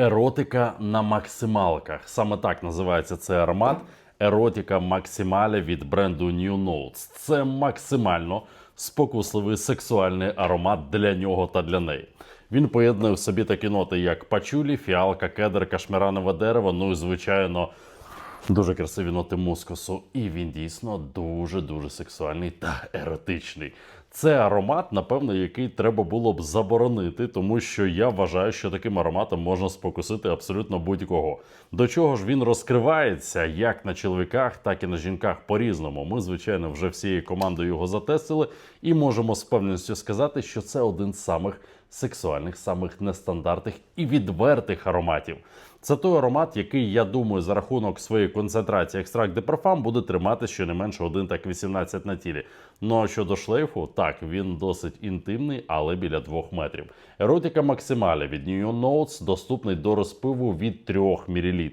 Еротика на максималках. Саме так називається цей аромат. Еротика Максималя від бренду New Notes. Це максимально спокусливий сексуальний аромат для нього та для неї. Він поєднує в собі такі ноти, як пачулі, фіалка, кедр, кашмиранове дерево, ну і звичайно. Дуже красиві ноти мускусу, і він дійсно дуже дуже сексуальний та еротичний. Це аромат, напевно, який треба було б заборонити, тому що я вважаю, що таким ароматом можна спокусити абсолютно будь-кого. До чого ж він розкривається як на чоловіках, так і на жінках по-різному. Ми, звичайно, вже всією командою його затестили і можемо з певністю сказати, що це один з самих сексуальних, самих нестандартних і відвертих ароматів. Це той аромат, який, я думаю, за рахунок своєї концентрації екстракт де буде тримати щонайменше 1 так 18 на тілі. Ну а щодо шлейфу, так він досить інтимний, але біля 2 метрів. Еротика максималя від New Notes доступний до розпиву від 3 мл.